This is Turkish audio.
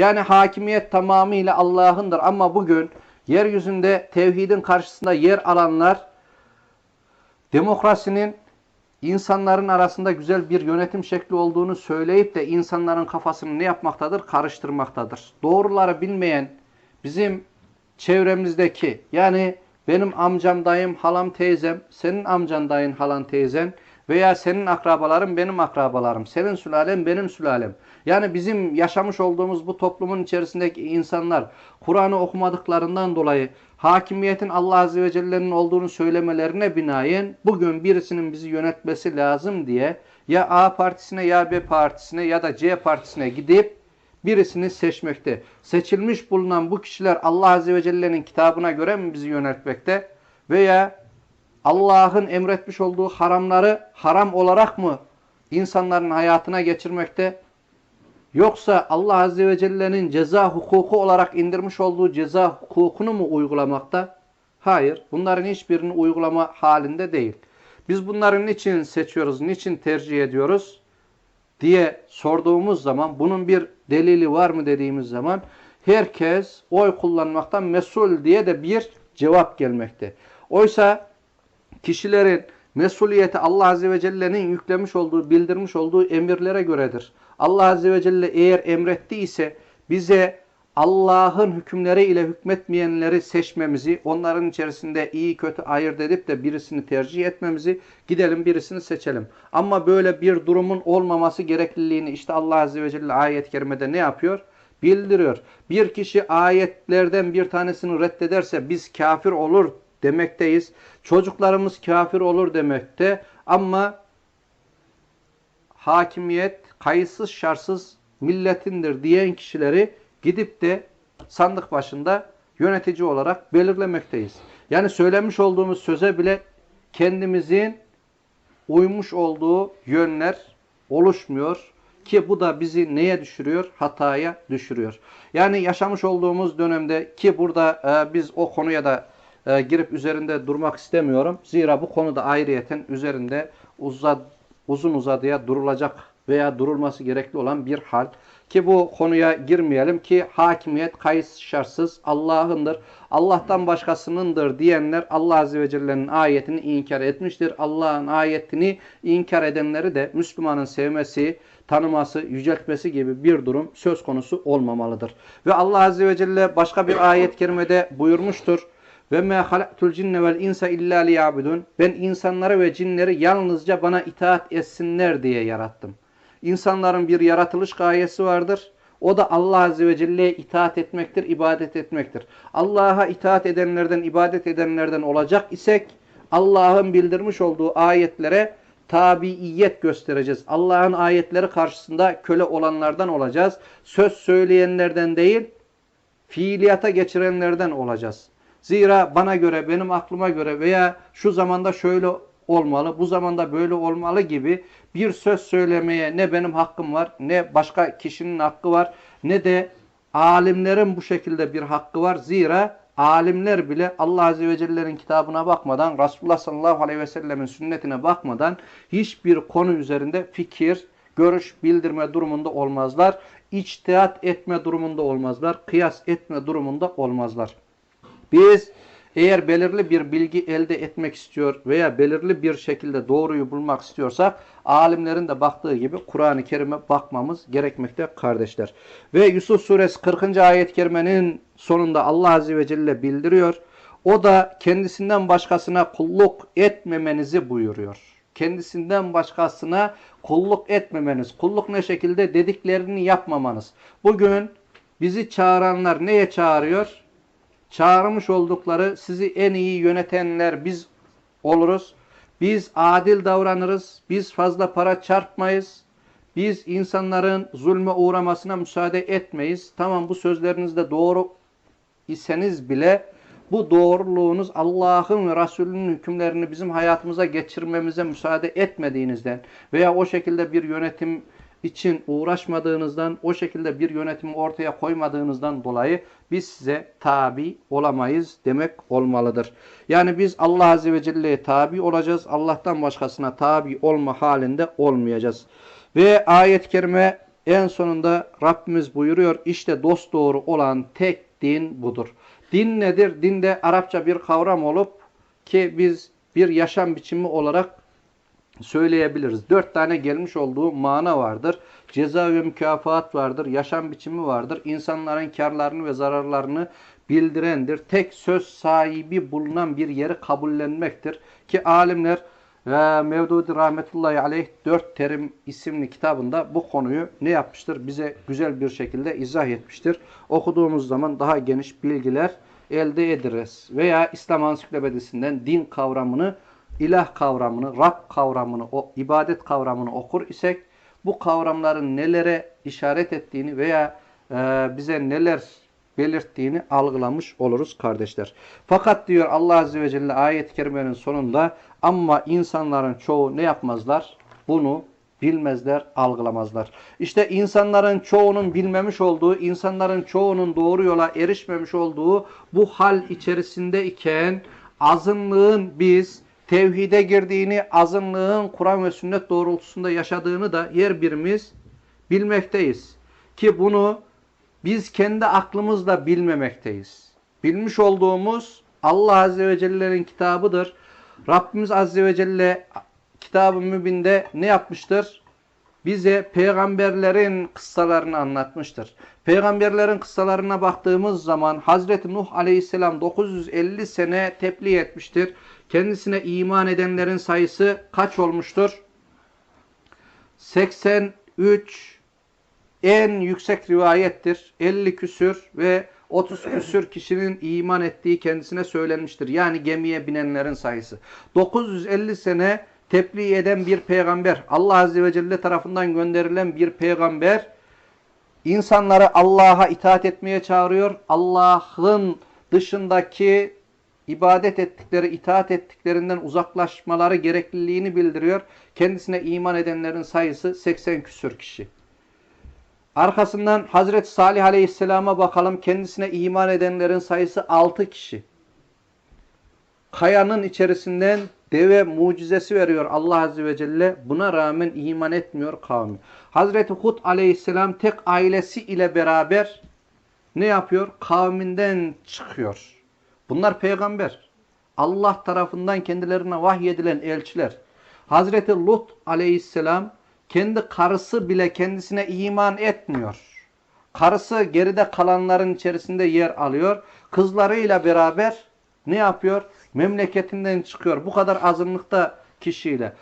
Yani hakimiyet tamamıyla Allah'ındır ama bugün yeryüzünde tevhidin karşısında yer alanlar demokrasinin insanların arasında güzel bir yönetim şekli olduğunu söyleyip de insanların kafasını ne yapmaktadır? Karıştırmaktadır. Doğruları bilmeyen bizim çevremizdeki yani benim amcam, dayım, halam, teyzem, senin amcan, dayın, halan, teyzen veya senin akrabalarım benim akrabalarım, senin sülalen benim sülalem. Yani bizim yaşamış olduğumuz bu toplumun içerisindeki insanlar Kur'an'ı okumadıklarından dolayı hakimiyetin Allah Azze ve Celle'nin olduğunu söylemelerine binaen bugün birisinin bizi yönetmesi lazım diye ya A partisine ya B partisine ya da C partisine gidip birisini seçmekte. Seçilmiş bulunan bu kişiler Allah Azze ve Celle'nin kitabına göre mi bizi yönetmekte? Veya Allah'ın emretmiş olduğu haramları haram olarak mı insanların hayatına geçirmekte? Yoksa Allah Azze ve Celle'nin ceza hukuku olarak indirmiş olduğu ceza hukukunu mu uygulamakta? Hayır. Bunların hiçbirini uygulama halinde değil. Biz bunların niçin seçiyoruz, niçin tercih ediyoruz diye sorduğumuz zaman bunun bir delili var mı dediğimiz zaman herkes oy kullanmaktan mesul diye de bir cevap gelmekte. Oysa kişilerin mesuliyeti Allah Azze ve Celle'nin yüklemiş olduğu, bildirmiş olduğu emirlere göredir. Allah Azze ve Celle eğer emrettiyse bize Allah'ın hükümleri ile hükmetmeyenleri seçmemizi, onların içerisinde iyi kötü ayırt edip de birisini tercih etmemizi, gidelim birisini seçelim. Ama böyle bir durumun olmaması gerekliliğini işte Allah Azze ve Celle ayet-i kerimede ne yapıyor? Bildiriyor. Bir kişi ayetlerden bir tanesini reddederse biz kafir olur demekteyiz. Çocuklarımız kafir olur demekte. Ama hakimiyet kayıtsız şartsız milletindir diyen kişileri gidip de sandık başında yönetici olarak belirlemekteyiz. Yani söylemiş olduğumuz söze bile kendimizin uymuş olduğu yönler oluşmuyor ki bu da bizi neye düşürüyor? Hataya düşürüyor. Yani yaşamış olduğumuz dönemde ki burada e, biz o konuya da e, girip üzerinde durmak istemiyorum. Zira bu konuda ayrıyeten üzerinde uzad, uzun uzadıya durulacak veya durulması gerekli olan bir hal. Ki bu konuya girmeyelim ki hakimiyet kayıtsız şartsız Allah'ındır. Allah'tan başkasınındır diyenler Allah Azze ve Celle'nin ayetini inkar etmiştir. Allah'ın ayetini inkar edenleri de Müslümanın sevmesi, tanıması, yüceltmesi gibi bir durum söz konusu olmamalıdır. Ve Allah Azze ve Celle başka bir ayet-i kerimede buyurmuştur. Ve me halaktul cinne vel insa illa liyabudun. Ben insanları ve cinleri yalnızca bana itaat etsinler diye yarattım. İnsanların bir yaratılış gayesi vardır. O da Allah Azze ve Celle'ye itaat etmektir, ibadet etmektir. Allah'a itaat edenlerden, ibadet edenlerden olacak isek Allah'ın bildirmiş olduğu ayetlere tabiiyet göstereceğiz. Allah'ın ayetleri karşısında köle olanlardan olacağız. Söz söyleyenlerden değil, fiiliyata geçirenlerden olacağız. Zira bana göre, benim aklıma göre veya şu zamanda şöyle olmalı, bu zamanda böyle olmalı gibi bir söz söylemeye ne benim hakkım var, ne başka kişinin hakkı var, ne de alimlerin bu şekilde bir hakkı var. Zira alimler bile Allah Azze ve Celle'nin kitabına bakmadan, Resulullah sallallahu aleyhi ve sellemin sünnetine bakmadan hiçbir konu üzerinde fikir, görüş bildirme durumunda olmazlar. İçtihat etme durumunda olmazlar. Kıyas etme durumunda olmazlar. Biz eğer belirli bir bilgi elde etmek istiyor veya belirli bir şekilde doğruyu bulmak istiyorsak alimlerin de baktığı gibi Kur'an-ı Kerim'e bakmamız gerekmekte kardeşler. Ve Yusuf suresi 40. ayet-i kerimenin sonunda Allah Azze ve Celle bildiriyor. O da kendisinden başkasına kulluk etmemenizi buyuruyor. Kendisinden başkasına kulluk etmemeniz. Kulluk ne şekilde? Dediklerini yapmamanız. Bugün bizi çağıranlar neye çağırıyor? Çağırmış oldukları sizi en iyi yönetenler biz oluruz. Biz adil davranırız. Biz fazla para çarpmayız. Biz insanların zulme uğramasına müsaade etmeyiz. Tamam bu sözleriniz de doğru iseniz bile bu doğruluğunuz Allah'ın ve Resulünün hükümlerini bizim hayatımıza geçirmemize müsaade etmediğinizden veya o şekilde bir yönetim için uğraşmadığınızdan, o şekilde bir yönetimi ortaya koymadığınızdan dolayı biz size tabi olamayız demek olmalıdır. Yani biz Allah Azze ve Celle'ye tabi olacağız. Allah'tan başkasına tabi olma halinde olmayacağız. Ve ayet-i kerime En sonunda Rabbimiz buyuruyor işte dost doğru olan tek din budur. Din nedir? Din de Arapça bir kavram olup ki biz bir yaşam biçimi olarak söyleyebiliriz. Dört tane gelmiş olduğu mana vardır. Ceza ve mükafat vardır. Yaşam biçimi vardır. İnsanların karlarını ve zararlarını bildirendir. Tek söz sahibi bulunan bir yeri kabullenmektir. Ki alimler e, Mevdudi Rahmetullahi Aleyh Dört Terim isimli kitabında bu konuyu ne yapmıştır? Bize güzel bir şekilde izah etmiştir. Okuduğumuz zaman daha geniş bilgiler elde ederiz. Veya İslam Ansiklopedisinden din kavramını ilah kavramını, Rab kavramını, o ibadet kavramını okur isek bu kavramların nelere işaret ettiğini veya e, bize neler belirttiğini algılamış oluruz kardeşler. Fakat diyor Allah Azze ve Celle ayet-i kerimenin sonunda ama insanların çoğu ne yapmazlar? Bunu bilmezler, algılamazlar. İşte insanların çoğunun bilmemiş olduğu, insanların çoğunun doğru yola erişmemiş olduğu bu hal içerisinde iken azınlığın biz tevhide girdiğini, azınlığın Kur'an ve sünnet doğrultusunda yaşadığını da yer birimiz bilmekteyiz. Ki bunu biz kendi aklımızla bilmemekteyiz. Bilmiş olduğumuz Allah Azze ve Celle'nin kitabıdır. Rabbimiz Azze ve Celle kitab-ı mübinde ne yapmıştır? Bize peygamberlerin kıssalarını anlatmıştır. Peygamberlerin kıssalarına baktığımız zaman Hazreti Nuh Aleyhisselam 950 sene tebliğ etmiştir. Kendisine iman edenlerin sayısı kaç olmuştur? 83 en yüksek rivayettir. 50 küsür ve 30 küsür kişinin iman ettiği kendisine söylenmiştir. Yani gemiye binenlerin sayısı. 950 sene tebliğ eden bir peygamber, Allah Azze ve Celle tarafından gönderilen bir peygamber, insanları Allah'a itaat etmeye çağırıyor. Allah'ın dışındaki ibadet ettikleri, itaat ettiklerinden uzaklaşmaları gerekliliğini bildiriyor. Kendisine iman edenlerin sayısı 80 küsür kişi. Arkasından Hazreti Salih Aleyhisselam'a bakalım. Kendisine iman edenlerin sayısı 6 kişi. Kayanın içerisinden deve mucizesi veriyor Allah Azze ve Celle. Buna rağmen iman etmiyor kavmi. Hazreti Hud Aleyhisselam tek ailesi ile beraber ne yapıyor? Kavminden çıkıyor. Bunlar peygamber. Allah tarafından kendilerine vahyedilen elçiler. Hazreti Lut Aleyhisselam kendi karısı bile kendisine iman etmiyor. Karısı geride kalanların içerisinde yer alıyor. Kızlarıyla beraber ne yapıyor? Memleketinden çıkıyor. Bu kadar azınlıkta kişiyle.